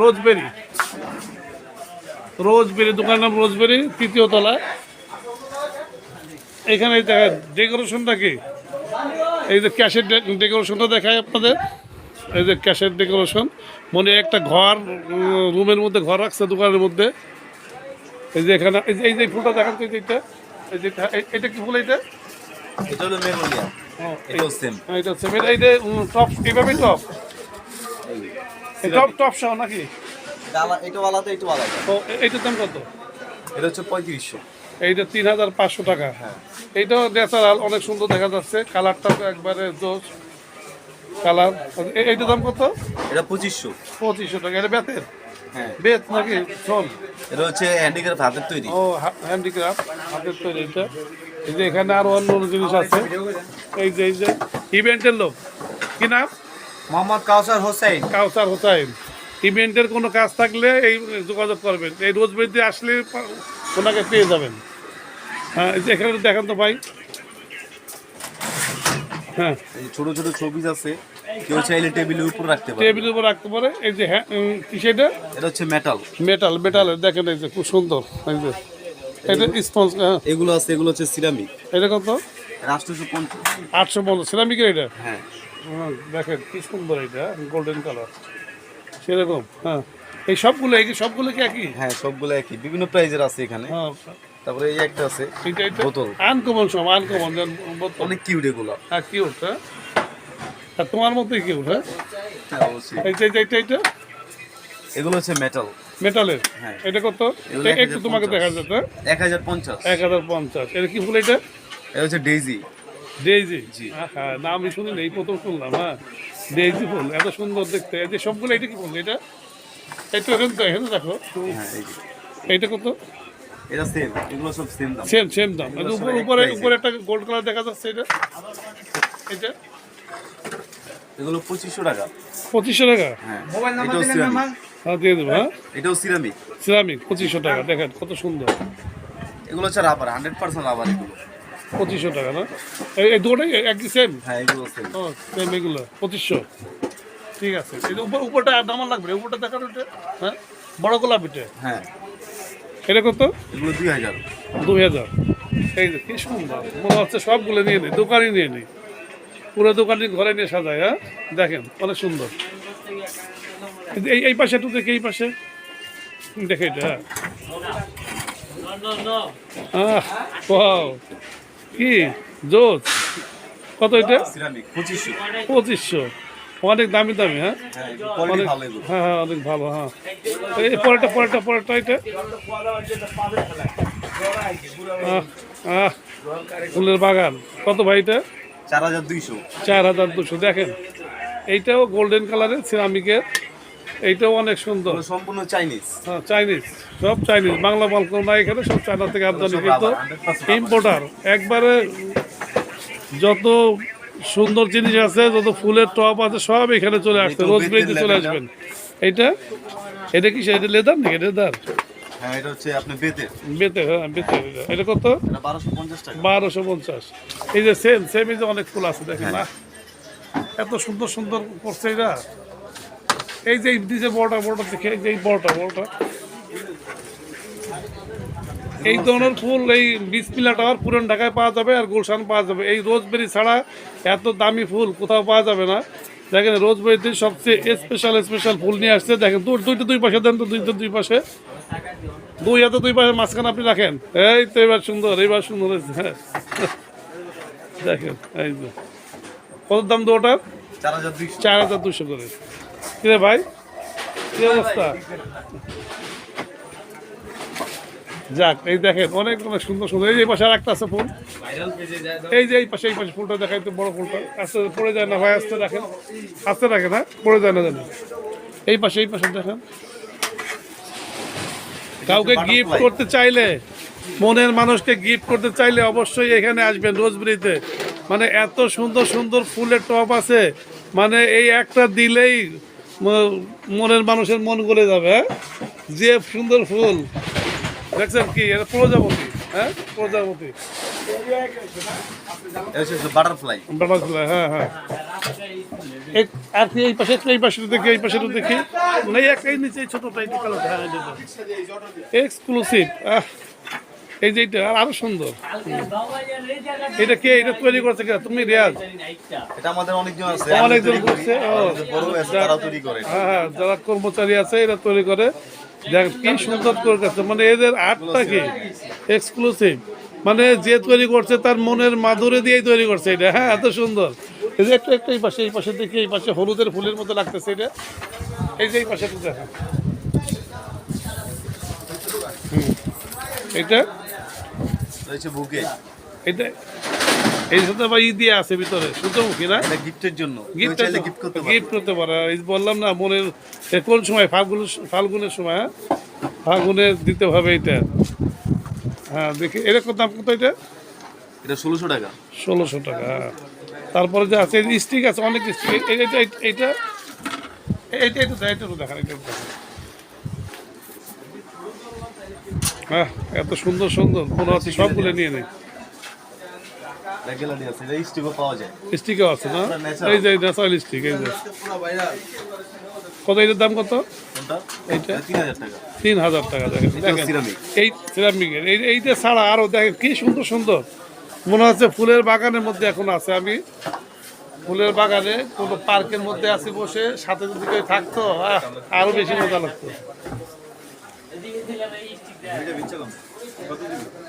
রোজবেরি। রোজবেরি দোকানের নাম রোজবেরি তৃতীয় তলায়। এখানে দেখেন ডেকোরেশনটা কি? এই যে ক্যাশের ডেকোরেশনটা দেখায় আপনাদের। এই যে ক্যাশের ডেকোরেশন। মনে হয় একটা ঘর রুমের মধ্যে ঘর রাখছে দোকানের মধ্যে। এই যে এখানে এই যে এই যে ফুলটা দেখান তো এইটা। এই যে এটা- কি ফুল এইটা? এটা হলো মেমোরিয়া ও, এটাও সেম হ্যাঁ, এটা হচ্ছে এটা- এইটা টপ এইভাবেই টপ টপ টপ সহ নাকি? এটা আলাদা এটা আলাদা। ও এইটার দাম কত? এটা হচ্ছে পঁয়ত্রিশশো। এইটা তিন হাজার পাঁচশো টাকা। হ্যাঁ। এইটাও ন্যাচারাল অনেক সুন্দর দেখা যাচ্ছে। কালারটা একবারে কালার এইটার দাম কত? এটা পঁচিশশো। পঁচিশশো টাকা। এটা বেতের? হ্যাঁ। বেত নাকি? শোন। এটা হচ্ছে হ্যান্ডিক্রাফট হাতের তৈরি। ও হ্যান্ডিক্রাফট হাতের তৈরি এটা। এই যে এখানে আরও অন্য অন্য জিনিস আছে। এই যে এই যে ইভেন্টের লোক। কি নাম? মোহাম্মদ কাউসার হোসেন। কাউসার হোসাইন ইভেন্টের কোনো কাজ থাকলে এই যোগাযোগ করবেন। এই রোজবেরিতে আসলে ওনাকে পেয়ে যাবেন। হ্যাঁ এই এখানে দেখান তো ভাই। হ্যাঁ। ছোট ছোট ছবি আছে কেউ চাইলে টেবিলের উপর রাখতে পারে। টেবিলের উপর রাখতে পারে। এই যে হ্যাঁ কি সেটা? এটা হচ্ছে মেটাল মেটাল মেটাল দেখেন এই যে খুব সুন্দর। এই যে এটা স্পঞ্জ হ্যাঁ। এগুলো আছে এগুলো হচ্ছে সিরামিক এটা কত? রাষ্ট্রশো পঞ্চাশ। আটশো পঞ্চাশ। সিরামিকের এটা? হ্যাঁ, দেখেন কি সুন্দর এটা গোল্ডেন কালার সেরকম হ্যাঁ। এই সবগুলো এই যে সবগুলো কি একই? হ্যাঁ সবগুলো একই। বিভিন্ন প্রাইজের আছে এখানে। হ্যাঁ। তারপরে এই একটা আছে এটা এটা বোতল। আনকমন সব আনকমন বোতল। অনেক কিউট এগুলো। হ্যাঁ কিউট হ্যাঁ। আর তোমার মতোই কিউট হ্যাঁ? হ্যাঁ অবশ্যই। এই যে এটা এটা এগুলো হচ্ছে মেটাল মেটালের হ্যাঁ। এটা কত? একটু তোমাকে 1050 দেখা যেত এক হাজার পঞ্চাশ। এক হাজার পঞ্চাশ। এটা কি ফুল এটা? এটা হচ্ছে ডেইজি ডেইজি? জি। হ্যাঁ নাম আমি শুনিনি এই প্রথম শুনলাম হ্যাঁ। ডেইজি ফুল এত সুন্দর দেখতে। এই যে সবগুলো এটা কি ফুল এটা একটু এখানে তো এখানে দেখো। হ্যাঁ। এইটা কত? এটা সেম এগুলো সব সেম দাম। সেম সেম দাম। এই যে এগুলো উপরে উপরে উপরে একটা গোল্ড কালার দেখা যাচ্ছে এটা? এটা এগুলো পঁচিশশো টাকা। পঁচিশশো টাকা? হ্যাঁ এটাও হ্যাঁ দিয়ে দেবো হ্যাঁ। এটাও সিরামিক সিরামিক পঁচিশশো টাকা দেখেন কত সুন্দর। এগুলো হচ্ছে রাবার হান্ড্রেড পার্সেন্ট রাবার এগুলো। পঁচিশশো টাকা না? এই দুটোই একই সেম হ্যাঁ এগুলো সেম ও সেম এগুলো পঁচিশশো। ঠিক আছে। এই উপর উপরটা আর দাম লাগবে উপরটা দেখানো এটা হ্যাঁ? বড় গোলাপিটা হ্যাঁ। এটা কত? এগুলো দুই হাজার। দুই হাজার। এই যে কি সুন্দর। মনে হচ্ছে সবগুলো নিয়ে নিই দোকানই নিয়ে নিই। পুরো দোকানই ঘরে নিয়ে সাজায় হ্যাঁ? দেখেন অনেক সুন্দর। এই- এই এই পাশে একটু দেখে এই পাশে। দেখে এটা হ্যাঁ। কি? জোস? কত এটা? পঁচিশশো। অনেক দামি দামি হ্যাঁ? হ্যাঁ অনেক হ্যাঁ হ্যাঁ অনেক ভালো হ্যাঁ। এই পরেরটা পরেরটা পরেরটা এটা? ফুলের বাগান। কত ভাই এটা? চার হাজার দুইশো। চার হাজার দুশো দেখেন এইটাও গোল্ডেন কালারের সিরামিকের এইটাও অনেক সুন্দর। সম্পূর্ণ চাইনিজ হ্যাঁ চাইনিজ সব চাইনিজ বাংলা মাল কোনো নাই এখানে সব চায়না থেকে আমদানি কিন্তু ইম্পোর্টার একবারে যত সুন্দর জিনিস আছে যত ফুলের টপ আছে সব এখানে চলে আসছে রোজ বেতের চলে আসবেন। এইটা? এটা কি এটা লেদার নাকি? লেদার হ্যাঁ এটা হচ্ছে বেতে হ্যাঁ বেতে এটা। এটা কত বারোশো পঞ্চাশ টাকা। বারোশো পঞ্চাশ। এই যে সেম সেম এই যে অনেক ফুল আছে দেখেন হ্যাঁ। না? এত সুন্দর সুন্দর করছে এরা। এই যে এই যে বড়টা বড়টা দেখে এই যে এই বড়টা বড়টা। এই ধরনের ফুল এই বিসমিল্লা টাওয়ার পুরান ঢাকায় পাওয়া যাবে আর গুলশান পাওয়া যাবে। এই রোজবেরি ছাড়া এত দামি ফুল কোথাও পাওয়া যাবে না। দেখেন রোজবেরিতে সবচেয়ে স্পেশাল স্পেশাল ফুল নিয়ে আসছে। দেখেন দুই দুইটা দুই পাশে দেন তো দুইটা দুই পাশে। দুই হাতে দুই পাশে মাঝখানে আপনি রাখেন। এই তো এবার সুন্দর এবার সুন্দর হয়েছে হ্যাঁ। দেখেন এই কত দাম দু ওটার? চার হাজার দুইশো। চার হাজার দুশো করে। কিরে ভাই? কি অবস্থা? যাক এই দেখেন অনেক অনেক সুন্দর সুন্দর। এই যে পাশে আর একটা আছে ফুল। এই যে এই পাশে এই পাশে ফুলটা দেখাই তো বড় ফুলটা। আস্তে পড়ে যায় না ভাই আস্তে রাখেন আস্তে রাখেন হ্যাঁ পড়ে যায় না যেন। এই পাশে এই পাশে দেখেন। কাউকে গিফট করতে চাইলে মনের মানুষকে গিফট করতে চাইলে অবশ্যই এখানে আসবেন রোজবেরিতে মানে এত সুন্দর সুন্দর ফুলের টপ আছে। মানে এই একটা দিলেই মনের মানুষের মন গলে যাবে হ্যাঁ? যে সুন্দর ফুল দেখছেন কি এটা প্রজাপতি হ্যাঁ? প্রজাপতি। বাটারফ্লাই। বাটারফ্লাই হ্যাঁ হ্যাঁ। আর কি এই পাশে এই পাশে দেখি এই পাশে দেখি। মানে একটাই নিচে এই ছোটটা এই হ্যাঁ এক্সক্লুসিভ এই যে এটা আরও সুন্দর। এটা কে? এটা তৈরি করছে কে? তুমি রিয়াজ? এটা আমাদের অনেকজন আছে। অনেকজন। করছে, ও। তারা করে। হ্যাঁ হ্যাঁ যারা কর্মচারী আছে এরা তৈরি করে। দেখ কি সুন্দর করে করছে। মানে এদের আর্টটা কি? এক্সক্লুসিভ মানে যে তৈরি করছে তার মনের মাধুরী দিয়েই তৈরি করছে এটা। হ্যাঁ এত সুন্দর। এই যে একটা একটা এই পাশে এই পাশে দেখি এই পাশে হলুদের ফুলের মতো লাগতেছে এটা। এই যে এই পাশে হুম। এটা? এটা বুকে। এটা এই সাথে আবার ই দিয়ে আছে ভিতরে সূর্যমুখী না? এটা গিফটের জন্য। গিফট গিফট করতে পারে গিফট করতে পারে। বললাম না মনের কোন সময় ফাল্গুন ফাল্গুনের সময় হ্যাঁ? ফাল্গুনে দিতে হবে এটা। হ্যাঁ দেখি এরকম দাম কত এটা? এটা ষোলোশো টাকা। ষোলোশো টাকা হ্যাঁ। তারপরে যে আছে স্টিক আছে অনেক স্টিক এটা এটা এটা দেখান এটা দেখান হ্যাঁ এত সুন্দর সুন্দর। মনে হচ্ছে সবগুলো নিয়ে নেই। আছে। স্টিকও আছে না? এই যে ন্যাচারাল স্টিক এই যে। কত এটার দাম কত? এইটা? তিন হাজার টাকা। দেখেন। এই সিরামিকের এই এইটা ছাড়া আরও দেখেন কি সুন্দর সুন্দর। মনে হচ্ছে ফুলের বাগানের মধ্যে এখন আছে আমি। ফুলের বাগানে কোনো পার্কের মধ্যে আছি বসে সাথে যদি কেউ থাকতো আরও বেশি মজা লাগতো। এটা বেচে কম কত দিবি